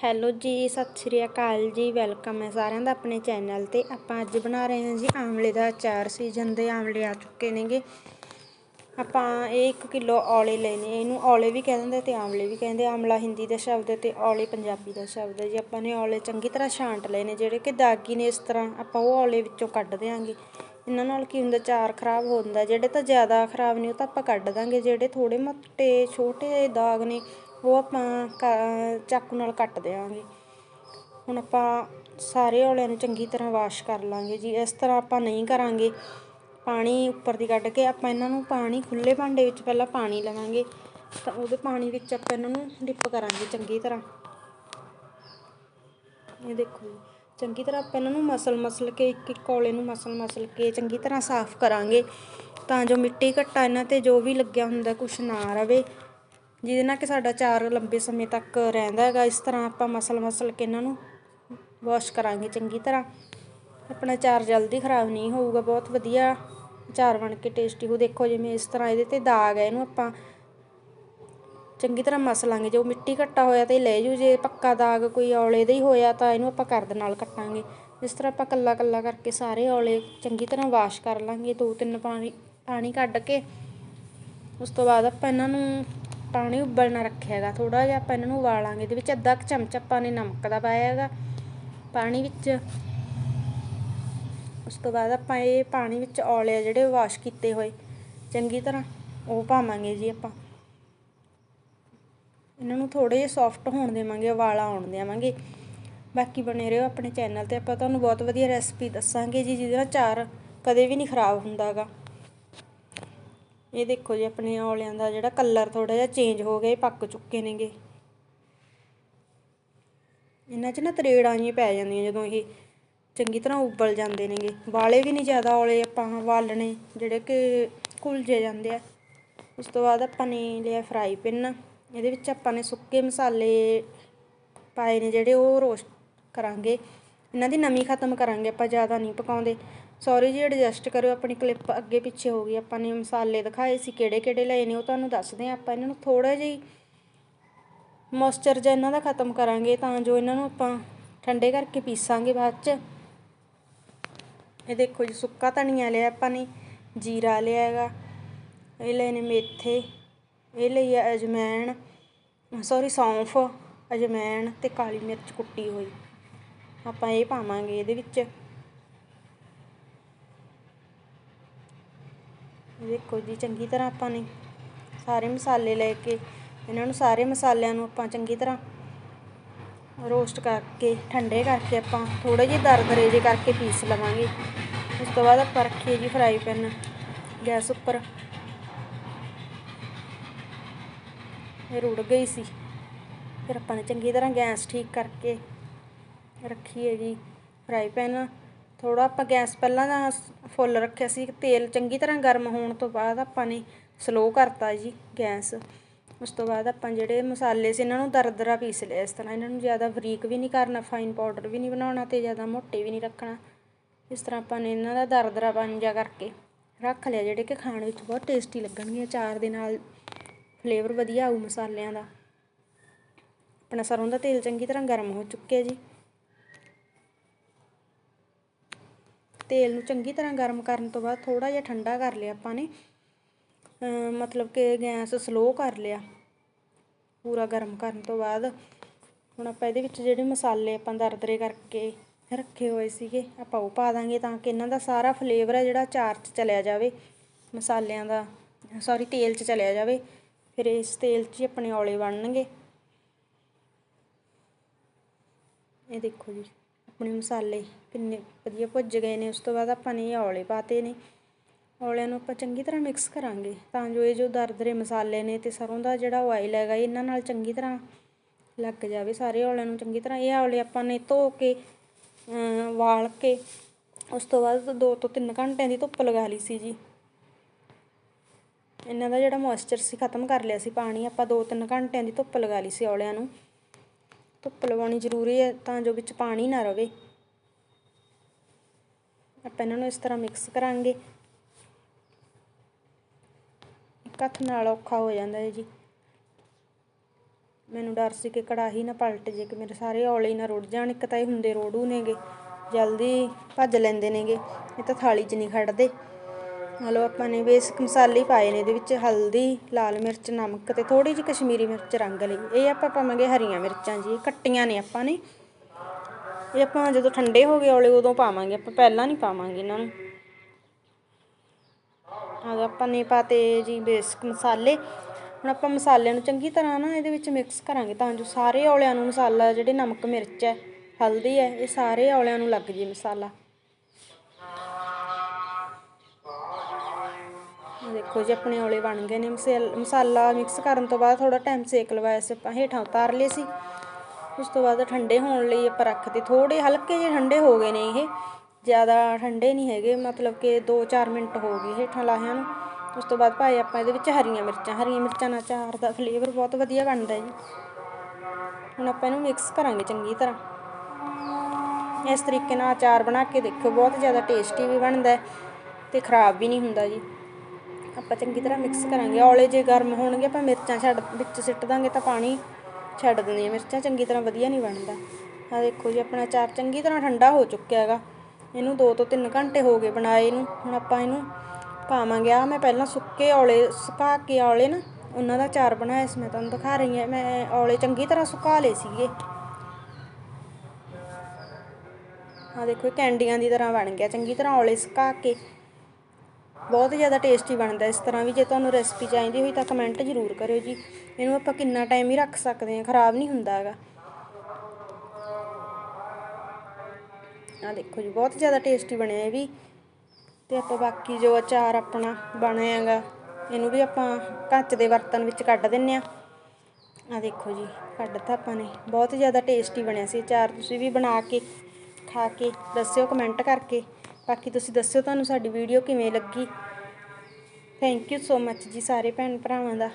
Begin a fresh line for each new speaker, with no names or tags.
Hello ਜੀ, ਸਤਿ ਸ਼੍ਰੀ ਅਕਾਲ ਜੀ, ਵੈਲਕਮ ਹੈ ਸਾਰਿਆਂ ਦਾ ਆਪਣੇ ਚੈਨਲ ਤੇ। ਆਪਾਂ ਅੱਜ ਬਣਾ ਰਹੇ ਹਾਂ ਜੀ ਆਮਲੇ ਦਾ ਅਚਾਰ ਸੀਜ਼ਨ ਦੇ ਆਮਲੇ ਆ ਚੁੱਕੇ ਨੇਗੇ। ਆਪਾਂ ਇਹ 1 ਕਿਲੋ ਔਲੇ ਲੈਣੇ ਇਹਨੂੰ ਔਲੇ ਵੀ ਕਹਿੰਦੇ ਤੇ ਆਮਲੇ ਵੀ ਕਹਿੰਦੇ ਆਮਲਾ ਹਿੰਦੀ ਦਾ ਸ਼ਬਦ ਹੈ ਤੇ ਔਲੇ ਪੰਜਾਬੀ ਦਾ ਸ਼ਬਦ ਹੈ ਜੀ। ਆਪਾਂ ਨੇ ਔਲੇ ਚੰਗੀ ਤਰ੍ਹਾਂ ਛਾਂਟ ਲਏ ਨੇ ਜਿਹੜੇ ਕਿ ਦਾਗੀ ਨੇ ਇਸ ਤਰ੍ਹਾਂ ਆਪਾਂ ਉਹ ਔਲੇ ਵਿੱਚੋਂ ਕੱਢ ਦਿਆਂਗੇ। ਇਹਨਾਂ ਨਾਲ ਕੀ ਹੁੰਦਾ ਚਾਰ ਖਰਾਬ ਹੁੰਦਾ ਜਿਹੜੇ ਤਾਂ ਜ਼ਿਆਦਾ ਖਰਾਬ ਨੇ ਉਹ ਤਾਂ ਆਪਾਂ ਕੱਢ ਦਾਂਗੇ। ਜਿਹੜੇ ਥੋੜੇ ਮੋਟੇ, ਛੋਟੇ ਦਾਗ ਨੇ ਉਹ ਆਪਾਂ ਚਾਕੂ ਨਾਲ ਕੱਟ ਦੇਵਾਂਗੇ ਹੁਣ ਆਪਾਂ ਸਾਰੇ ਔਲਿਆਂ ਨੂੰ ਚੰਗੀ ਤਰ੍ਹਾਂ ਵਾਸ਼ ਕਰ ਲਾਂਗੇ ਜੀ। ਇਸ ਤਰ੍ਹਾਂ ਆਪਾਂ ਨਹੀਂ ਕਰਾਂਗੇ ਪਾਣੀ ਉੱਪਰ ਦੀ ਕੱਢ ਕੇ। ਆਪਾਂ ਇਹਨਾਂ ਨੂੰ ਪਾਣੀ ਖੁੱਲੇ ਭਾਂਡੇ ਵਿੱਚ ਪਹਿਲਾਂ ਪਾਣੀ ਲਵਾਂਗੇ। ਤਾਂ ਉਹਦੇ ਪਾਣੀ ਵਿੱਚ ਆਪਾਂ ਇਹਨਾਂ ਨੂੰ ਡਿਪ ਕਰਾਂਗੇ ਚੰਗੀ ਤਰ੍ਹਾਂ। ਇਹ ਦੇਖੋ ਜੀ। ਚੰਗੀ ਤਰ੍ਹਾਂ ਆਪਾਂ ਇਹਨਾਂ ਨੂੰ ਮਸਲ ਮਸਲ ਕੇ, ਇੱਕ ਇੱਕ ਕੋਲੇ ਨੂੰ ਮਸਲ ਮਸਲ ਕੇ ਚੰਗੀ ਤਰ੍ਹਾਂ ਸਾਫ਼ ਕਰਾਂਗੇ। ਤਾਂ ਜੋ ਮਿੱਟੀ ਘੱਟਾ ਇਹਨਾਂ ਤੇ ਜੋ ਵੀ ਲੱਗਿਆ ਹੁੰਦਾ ਕੁਛ ਨਾ ਰਵੇ। ਜਿਹਦੇ ਨਾਲ ਕਿ ਸਾਡਾ ਚਾਰ ਲੰਬੇ ਸਮੇਂ ਤੱਕ ਰਹਿੰਦਾ ਹੈਗਾ। ਇਸ ਤਰ੍ਹਾਂ ਆਪਾਂ ਮਸਲ ਮਸਲ ਕੇ ਇਹਨਾਂ ਨੂੰ ਵਾਸ਼ ਕਰਾਂਗੇ ਚੰਗੀ ਤਰ੍ਹਾਂ। ਆਪਣਾ ਚਾਰ ਜਲਦੀ ਖਰਾਬ ਨਹੀਂ ਹੋਊਗਾ। ਬਹੁਤ ਵਧੀਆ ਚਾਰ ਬਣ ਕੇ ਟੇਸਟੀ ਹੋ। ਦੇਖੋ ਜਿਵੇਂ ਇਸ ਤਰ੍ਹਾਂ ਇਹਦੇ ਤੇ ਦਾਗ ਹੈ ਇਹਨੂੰ ਆਪਾਂ ਚੰਗੀ ਤਰ੍ਹਾਂ ਮਸਲਾਂਗੇ। ਜੋ ਮਿੱਟੀ ਘੱਟਾ ਹੋਇਆ ਤਾਂ ਇਹ ਲੈ ਜੂ ਜੇ ਪੱਕਾ ਦਾਗ ਕੋਈ ਔਲੇ ਦਾ ਹੀ ਹੋਇਆ ਤਾਂ ਇਹਨੂੰ ਆਪਾਂ ਕਰਦ ਨਾਲ ਕੱਟਾਂਗੇ। ਇਸ ਤਰ੍ਹਾਂ ਆਪਾਂ ਕੱਲਾ ਕੱਲਾ ਕਰਕੇ ਸਾਰੇ ਔਲੇ ਚੰਗੀ ਤਰ੍ਹਾਂ ਵਾਸ਼ ਕਰ ਲਾਂਗੇ। ਦੋ ਤਿੰਨ ਪਾਣੀ ਪਾਣੀ ਕੱਢ ਕੇ। ਉਸ ਤੋਂ ਬਾਅਦ ਆਪਾਂ ਇਹਨਾਂ ਨੂੰ ਪਾਣੀ ਉਬਲਣਾ ਰੱਖਿਆ ਹੈਗਾ। ਥੋੜਾ ਜਿਹਾ ਆਪਾਂ ਇਹਨਾਂ ਨੂੰ ਉਬਾਲਾਂਗੇ। ਇਹਦੇ ਵਿੱਚ ਅੱਧਾ ਚਮਚ ਆਪਾਂ ਨੇ ਨਮਕ ਦਾ ਪਾਇਆ ਹੈਗਾ। ਪਾਣੀ ਵਿੱਚ ਉਸ ਤੋਂ ਬਾਅਦ ਆਪਾਂ ਇਹ ਪਾਣੀ ਵਿੱਚ ਔਲੇ ਆ ਜਿਹੜੇ ਵਾਸ਼ ਕੀਤੇ ਹੋਏ। ਚੰਗੀ ਤਰ੍ਹਾਂ ਉਹ ਪਾਵਾਂਗੇ ਜੀ ਆਪਾਂ। ਇਹਨਾਂ ਨੂੰ ਥੋੜੇ ਜਿਹਾ ਸੌਫਟ ਹੋਣ ਦੇਵਾਂਗੇ, ਉਬਾਲਾ ਆਉਣ ਦੇਵਾਂਗੇ। ਬਾਕੀ ਬਣੇ ਰਹੋ ਆਪਣੇ ਚੈਨਲ ਤੇ। ਆਪਾਂ ਤੁਹਾਨੂੰ ਬਹੁਤ ਵਧੀਆ ਰੈਸਪੀ ਦੱਸਾਂਗੇ ਜੀ, ਜਿਹਦੇ ਨਾਲ ਚਾਰ ਕਦੇ ਵੀ ਨਹੀਂ ਖਰਾਬ ਹੁੰਦਾਗਾ ਇਹ ਦੇਖੋ ਜੀ ਆਪਣੇ ਔਲਿਆਂ ਦਾ ਜਿਹੜਾ ਕਲਰ ਥੋੜਾ ਜਿਹਾ ਚੇਂਜ ਹੋ ਗਿਆ, ਇਹ ਪੱਕ ਚੁੱਕੇ ਨੇਗੇ। ਇਹਨਾਂ 'ਚ ਨਾ ਤਰੇੜਾਂ ਜਿਹੀਆਂ ਪੈ ਜਾਂਦੀਆਂ ਜਦੋਂ ਇਹ ਚੰਗੀ ਤਰ੍ਹਾਂ ਉਬਲ ਜਾਂਦੇ ਨੇਗੇ। ਵਾਲੇ ਵੀ ਨਹੀਂ ਜ਼ਿਆਦਾ ਔਲੇ, ਆਪਾਂ ਵਾਲਣੇ ਜਿਹੜੇ ਕਿ ਘੁਲਜੇ ਜਾਂਦੇ ਆ। ਉਸ ਤੋਂ ਬਾਅਦ ਆਪਾਂ ਨੇ ਲਿਆ ਫਰਾਈ ਪੈਨ ਇਹਦੇ ਵਿੱਚ ਆਪਾਂ ਨੇ ਸੁੱਕੇ ਮਸਾਲੇ ਪਾਏ ਨੇ ਜਿਹੜੇ ਉਹ ਰੋਸਟ ਕਰਾਂਗੇ। ਇਹਨਾਂ ਦੀ ਨਮੀ ਖਤਮ ਕਰਾਂਗੇ ਆਪਾਂ, ਜ਼ਿਆਦਾ ਨਹੀਂ ਪਕਾਉਂਦੇ। ਸੌਰੀ ਜੀ ਐਡਜਸਟ ਕਰਿਓ ਆਪਣੀ ਕਲਿੱਪ ਅੱਗੇ ਪਿੱਛੇ ਹੋ ਗਈ। ਆਪਾਂ ਨੇ ਮਸਾਲੇ ਦਿਖਾਏ ਸੀ ਕਿਹੜੇ ਕਿਹੜੇ ਲਏ ਨੇ, ਉਹ ਤੁਹਾਨੂੰ ਦੱਸਦੇ ਆ ਆਪਾਂ ਇਹਨਾਂ ਨੂੰ। ਥੋੜਾ ਜਿਹਾ ਮੋਇਸਚਰ ਜਿਹਾ ਇਹਨਾਂ ਦਾ ਖਤਮ ਕਰਾਂਗੇ, ਤਾਂ ਜੋ ਇਹਨਾਂ ਨੂੰ ਆਪਾਂ ਠੰਡੇ ਕਰਕੇ ਪੀਸਾਂਗੇ ਬਾਅਦ 'ਚ। ਇਹ ਦੇਖੋ ਜੀ, ਸੁੱਕਾ ਧਨੀਆ ਲਿਆ ਆਪਾਂ ਨੇ, ਜੀਰਾ ਲਿਆ ਹੈਗਾ। ਇਹ ਲਏ ਨੇ ਮੇਥੇ, ਇਹ ਲਈ ਹੈ ਅਜਮੈਣ। ਸੌਰੀ ਸੌਂਫ, ਅਜਮੈਣ ਤੇ ਕਾਲੀ ਮਿਰਚ ਕੁੱਟੀ ਹੋਈ। ਆਪਾਂ ਇਹ ਪਾਵਾਂਗੇ ਇਹਦੇ ਵਿੱਚ। ਦੇਖੋ ਜੀ, ਚੰਗੀ ਤਰ੍ਹਾਂ ਆਪਾਂ ਨੇ ਸਾਰੇ ਮਸਾਲੇ ਲੈ ਕੇ, ਇਹਨਾਂ ਨੂੰ ਸਾਰੇ ਮਸਾਲਿਆਂ ਨੂੰ ਆਪਾਂ ਚੰਗੀ ਤਰ੍ਹਾਂ ਰੋਸਟ ਕਰਕੇ, ਠੰਡੇ ਕਰਕੇ ਆਪਾਂ ਥੋੜੇ ਜਿਹੇ ਦਰਦਰੇ ਜੇ ਕਰਕੇ ਪੀਸ ਲਵਾਂਗੇ। ਉਸ ਤੋਂ ਬਾਅਦ ਆਪਾਂ ਰੱਖੀਏ ਜੀ ਫਰਾਈ ਪੈਨ ਗੈਸ ਉੱਪਰ। ਇਹ ਰੁੜ ਗਈ ਸੀ। ਫਿਰ ਆਪਾਂ ਨੇ ਚੰਗੀ ਤਰ੍ਹਾਂ ਗੈਸ ਠੀਕ ਕਰਕੇ ਰੱਖੀਏ ਜੀ ਫਰਾਈ ਪੈਨ ਥੋੜਾ ਆਪਾਂ ਗੈਸ ਪਹਿਲਾਂ ਦਾ ਫੁੱਲ ਰੱਖਿਆ ਸੀ, ਤੇਲ ਚੰਗੀ ਤਰ੍ਹਾਂ ਗਰਮ ਹੋਣ ਤੋਂ ਬਾਅਦ ਆਪਾਂ ਨੇ ਸਲੋ ਕਰਤਾ ਜੀ ਗੈਸ। ਉਸ ਤੋਂ ਬਾਅਦ ਆਪਾਂ ਜਿਹੜੇ ਮਸਾਲੇ ਸੀ, ਇਹਨਾਂ ਨੂੰ ਦਰਦਰਾ ਪੀਸ ਲਿਆ ਇਸ ਤਰ੍ਹਾਂ। ਇਹਨਾਂ ਨੂੰ ਜ਼ਿਆਦਾ ਬਰੀਕ ਵੀ ਨਹੀਂ ਕਰਨਾ ਫਾਈਨ ਪਾਊਡਰ ਵੀ ਨਹੀਂ ਬਣਾਉਣਾ ਤੇ ਜ਼ਿਆਦਾ ਮੋਟੇ ਵੀ ਨਹੀਂ ਰੱਖਣਾ। ਇਸ ਤਰ੍ਹਾਂ ਆਪਾਂ ਨੇ ਇਹਨਾਂ ਦਾ ਦਰਦਰਾ ਬਣ ਜਾ ਕਰਕੇ ਰੱਖ ਲਿਆ, ਜਿਹੜੇ ਕਿ ਖਾਣ ਵਿੱਚ ਬਹੁਤ ਟੇਸਟੀ ਲੱਗਣਗੇ ਅਚਾਰ ਦੇ ਨਾਲ ਫਲੇਵਰ ਵਧੀਆ ਆਊ ਮਸਾਲਿਆਂ ਦਾ। ਆਪਣਾ ਸਰੋਂ ਦਾ ਤੇਲ ਚੰਗੀ ਤਰ੍ਹਾਂ ਗਰਮ ਹੋ ਚੁੱਕਿਆ ਜੀ। ਤੇਲ ਨੂੰ ਚੰਗੀ ਤਰ੍ਹਾਂ ਗਰਮ ਕਰਨ ਤੋਂ ਬਾਅਦ ਥੋੜ੍ਹਾ ਜਿਹਾ ਠੰਡਾ ਕਰ ਲਿਆ ਆਪਾਂ ਨੇ। ਮਤਲਬ ਕਿ ਗੈਸ ਸਲੋ ਕਰ ਲਿਆ। ਪੂਰਾ ਗਰਮ ਕਰਨ ਤੋਂ ਬਾਅਦ ਹੁਣ ਆਪਾਂ ਇਹਦੇ ਵਿੱਚ ਜਿਹੜੇ ਮਸਾਲੇ ਆਪਾਂ ਦਰਦਰੇ ਕਰਕੇ ਰੱਖੇ ਹੋਏ ਸੀਗੇ, ਆਪਾਂ ਉਹ ਪਾ ਦਾਂਗੇ ਤਾਂ ਕਿ ਇਹਨਾਂ ਦਾ ਸਾਰਾ ਫਲੇਵਰ ਹੈ ਜਿਹੜਾ ਚਾਰ 'ਚ ਚਲਿਆ ਜਾਵੇ, ਮਸਾਲਿਆਂ ਦਾ ਸੌਰੀ ਤੇਲ 'ਚ ਚਲਿਆ ਜਾਵੇ। ਫਿਰ ਇਸ ਤੇਲ 'ਚ ਹੀ ਆਪਣੇ ਔਲੇ ਬਣਨਗੇ। ਇਹ ਦੇਖੋ ਜੀ। ਆਪਣੇ ਮਸਾਲੇ ਕਿੰਨੇ ਵਧੀਆ ਭੁੱਜ ਗਏ ਨੇ, ਉਸ ਤੋਂ ਬਾਅਦ ਆਪਾਂ ਨੇ ਇਹ ਔਲੇ ਪਾਤੇ ਨੇ। ਔਲਿਆਂ ਨੂੰ ਆਪਾਂ ਚੰਗੀ ਤਰ੍ਹਾਂ ਮਿਕਸ ਕਰਾਂਗੇ, ਤਾਂ ਜੋ ਇਹ ਜੋ ਦਰਦਰੇ ਮਸਾਲੇ ਨੇ ਤੇ ਸਰੋਂ ਦਾ ਜਿਹੜਾ ਆਇਲ ਹੈਗਾ, ਇਹਨਾਂ ਨਾਲ ਚੰਗੀ ਤਰ੍ਹਾਂ ਲੱਗ ਜਾਵੇ ਸਾਰੇ ਔਲਿਆਂ ਨੂੰ ਚੰਗੀ ਤਰ੍ਹਾਂ। ਇਹ ਔਲੇ ਆਪਾਂ ਨੇ ਧੋ ਕੇ ਵਾਲ ਕੇ, ਉਸ ਤੋਂ ਬਾਅਦ 2 ਤੋਂ 3 ਘੰਟਿਆਂ ਦੀ ਧੁੱਪ ਲਗਾ ਲਈ ਸੀ ਜੀ। ਇਹਨਾਂ ਦਾ ਜਿਹੜਾ ਮੋਇਸਚਰ ਸੀ, ਖਤਮ ਕਰ ਲਿਆ ਸੀ ਪਾਣੀ। ਆਪਾਂ 2-3 ਘੰਟਿਆਂ ਦੀ ਧੁੱਪ ਲਗਾ ਲਈ ਸੀ ਔਲਿਆਂ ਨੂੰ। ਧੁੱਪ ਲਵਾਉਣੀ ਜ਼ਰੂਰੀ ਹੈ ਤਾਂ ਜੋ ਵਿੱਚ ਪਾਣੀ ਨਾ ਰਵੇ। ਆਪਾਂ ਇਹਨਾਂ ਨੂੰ ਇਸ ਤਰ੍ਹਾਂ ਮਿਕਸ ਕਰਾਂਗੇ। ਇੱਕ ਹੱਥ ਨਾਲ ਔਖਾ ਹੋ ਜਾਂਦਾ ਹੈ ਜੀ। ਮੈਨੂੰ ਡਰ ਸੀ ਕਿ ਕੜਾਹੀ ਨਾ ਪਲਟ ਜੇ, ਕਿ ਮੇਰੇ ਸਾਰੇ ਔਲੇ ਹੀ ਨਾ ਰੁੜ ਜਾਣ। ਇੱਕ ਤਾਂ ਇਹ ਹੁੰਦੇ ਰੋੜੂ ਨੇਗੇ, ਜਲਦੀ ਭੱਜ ਲੈਂਦੇ ਨੇਗੇ, ਇਹ ਤਾਂ ਥਾਲੀ 'ਚ ਨਹੀਂ ਖੜਦੇ। ਹਲੋ ਆਪਾਂ ਨੇ ਬੇਸਿਕ ਮਸਾਲੇ ਪਾਏ ਨੇ, ਇਹਦੇ ਵਿੱਚ ਹਲਦੀ, ਲਾਲ ਮਿਰਚ, ਨਮਕ ਤੇ ਥੋੜੀ ਜਿਹੀ ਕਸ਼ਮੀਰੀ ਮਿਰਚ ਰੰਗ ਲਈ। ਇਹ ਆਪਾਂ ਪਾਵਾਂਗੇ ਹਰੀਆਂ ਮਿਰਚਾਂ ਜੀ ਕੱਟੀਆਂ ਨੇ ਆਪਾਂ ਨੇ। ਇਹ ਆਪਾਂ ਜਦੋਂ ਠੰਡੇ ਹੋ ਗਏ ਔਲੇ ਉਦੋਂ ਪਾਵਾਂਗੇ, ਆਪਾਂ ਪਹਿਲਾਂ ਨਹੀਂ ਪਾਵਾਂਗੇ ਇਹਨਾਂ ਨੂੰ। ਆ ਆਪਾਂ ਨੇ ਪਾਤੇ ਜੀ ਬੇਸਿਕ ਮਸਾਲੇ, ਹੁਣ ਆਪਾਂ ਮਸਾਲਿਆਂ ਨੂੰ ਚੰਗੀ ਤਰ੍ਹਾਂ ਨਾ ਇਹਦੇ ਵਿੱਚ ਮਿਕਸ ਕਰਾਂਗੇ ਤਾਂ ਜੋ ਸਾਰੇ ਔਲਿਆਂ ਨੂੰ ਮਸਾਲਾ, ਜਿਹੜੇ ਨਮਕ, ਮਿਰਚ ਹੈ, ਹਲਦੀ ਹੈ, ਇਹ ਸਾਰੇ ਔਲਿਆਂ ਨੂੰ ਲੱਗ ਜੇ ਮਸਾਲਾ। ਦੇਖੋ ਜੀ ਆਪਣੇ ਔਲੇ ਬਣ ਗਏ ਨੇ। ਮਸਾਲ- ਮਸਾਲਾ ਮਿਕਸ ਕਰਨ ਤੋਂ ਬਾਅਦ ਥੋੜਾ ਟਾਈਮ ਸੇਕ ਲਵਾਇਆ ਸੀ ਆਪਾਂ, ਹੇਠਾਂ ਉਤਾਰ ਲਏ ਸੀ। ਉਸ ਤੋਂ ਬਾਅਦ ਠੰਡੇ ਹੋਣ ਲਈ ਆਪਾਂ ਰੱਖਦੇ ਥੋੜੇ ਹਲਕੇ ਜਿਹੇ ਠੰਡੇ ਹੋ ਗਏ ਨੇ ਇਹ। ਜ਼ਿਆਦਾ ਠੰਡੇ ਨਹੀਂ ਹੈਗੇ, ਮਤਲਬ ਕਿ 2-4 ਮਿੰਟ ਹੋ ਗਏ ਹੇਠਾਂ ਲਾਹਿਆਂ ਨੂੰ। ਉਸ ਤੋਂ ਬਾਅਦ ਪਾਏ ਆਪਾਂ ਇਹਦੇ ਵਿੱਚ ਹਰੀਆਂ ਮਿਰਚਾਂ। ਹਰੀਆਂ ਮਿਰਚਾਂ ਨਾਲ ਚਾਰ ਦਾ ਫਲੇਵਰ ਬਹੁਤ ਵਧੀਆ ਬਣਦਾ ਜੀ। ਹੁਣ ਆਪਾਂ ਇਹਨੂੰ ਮਿਕਸ ਕਰਾਂਗੇ ਚੰਗੀ ਤਰ੍ਹਾਂ। ਇਸ ਤਰੀਕੇ ਨਾਲ ਅਚਾਰ ਬਣਾ ਕੇ ਦੇਖੋ ਬਹੁਤ ਜ਼ਿਆਦਾ ਟੇਸਟੀ ਵੀ ਬਣਦਾ ਹੈ ਤੇ ਖਰਾਬ ਵੀ ਨਹੀਂ ਹੁੰਦਾ ਜੀ। ਆਪਾਂ ਚੰਗੀ ਤਰ੍ਹਾਂ ਮਿਕਸ ਕਰਾਂਗੇ। ਔਲੇ ਜੇ ਗਰਮ ਹੋਣਗੇ, ਆਪਾਂ ਮਿਰਚਾਂ ਛੱਡ, ਵਿੱਚ ਸਿੱਟ ਦਾਂਗੇ ਤਾਂ ਪਾਣੀ ਛੱਡ ਦਿੰਦੀਆਂ ਮਿਰਚਾਂ ਚੰਗੀ ਤਰ੍ਹਾਂ ਵਧੀਆ ਨਹੀਂ ਬਣਦਾ। ਆ ਦੇਖੋ ਜੀ, ਆਪਣਾ ਚਾਰ ਚੰਗੀ ਤਰ੍ਹਾਂ ਠੰਡਾ ਹੋ ਚੁੱਕਿਆ ਹੈਗਾ। ਇਹਨੂੰ 2 ਤੋਂ 3 ਘੰਟੇ ਹੋ ਗਏ ਬਣਾਏ ਨੂੰ। ਹੁਣ ਆਪਾਂ ਇਹਨੂੰ ਪਾਵਾਂਗੇ। ਆ ਮੈਂ ਪਹਿਲਾਂ ਸੁੱਕੇ ਔਲੇ, ਸੁਕਾ ਕੇ ਔਲੇ ਨਾ, ਉਹਨਾਂ ਦਾ ਚਾਰ ਬਣਾਇਆ ਸੀ। ਮੈਂ ਤੁਹਾਨੂੰ ਦਿਖਾ ਰਹੀ ਹਾਂ। ਮੈਂ ਔਲੇ ਚੰਗੀ ਤਰ੍ਹਾਂ ਸੁਕਾ ਲਏ ਸੀਗੇ। ਆ ਦੇਖੋ, ਇਹ ਕੈਂਡੀਆਂ ਦੀ ਤਰ੍ਹਾਂ ਬਣ ਗਿਆ। ਚੰਗੀ ਤਰ੍ਹਾਂ ਔਲੇ ਸੁਕਾ ਕੇ ਬਹੁਤ ਜ਼ਿਆਦਾ ਟੇਸਟੀ ਬਣਦਾ ਇਸ ਤਰ੍ਹਾਂ ਵੀ ਜੇ ਤੁਹਾਨੂੰ ਰੈਸਪੀ ਚਾਹੀਦੀ ਹੋਈ ਤਾਂ ਕਮੈਂਟ ਜ਼ਰੂਰ ਕਰਿਓ ਜੀ। ਇਹਨੂੰ ਆਪਾਂ ਕਿੰਨਾ ਟਾਈਮ ਹੀ ਰੱਖ ਸਕਦੇ ਹਾਂ, ਖਰਾਬ ਨਹੀਂ ਹੁੰਦਾ ਹੈਗਾ। ਆ ਦੇਖੋ ਜੀ, ਬਹੁਤ ਜ਼ਿਆਦਾ ਟੇਸਟੀ ਬਣਿਆ ਇਹ ਵੀ। ਤੇ ਆਪਾਂ ਬਾਕੀ ਜੋ ਅਚਾਰ ਆਪਣਾ ਬਣਿਆ ਹੈਗਾ, ਇਹਨੂੰ ਵੀ ਆਪਾਂ ਕੱਚ ਦੇ ਬਰਤਨ ਵਿੱਚ ਕੱਢ ਦਿੰਨੇ ਆ। ਆ ਦੇਖੋ ਜੀ, ਕੱਢਤਾ ਆਪਾਂ ਨੇ। ਬਹੁਤ ਜ਼ਿਆਦਾ ਟੇਸਟੀ ਬਣਿਆ ਸੀ। ਅਚਾਰ ਤੁਸੀਂ ਵੀ ਬਣਾ ਕੇ, ਖਾ ਕੇ ਦੱਸਿਓ ਕਮੈਂਟ ਕਰਕੇ। ਬਾਕੀ ਤੁਸੀਂ ਦੱਸਿਓ ਤੁਹਾਨੂੰ ਸਾਡੀ ਵੀਡੀਓ ਕਿਵੇਂ ਲੱਗੀ? ਥੈਂਕ ਯੂ ਸੋ ਮੱਚ ਜੀ ਸਾਰੇ ਭੈਣ ਭਰਾਵਾਂ ਦਾ।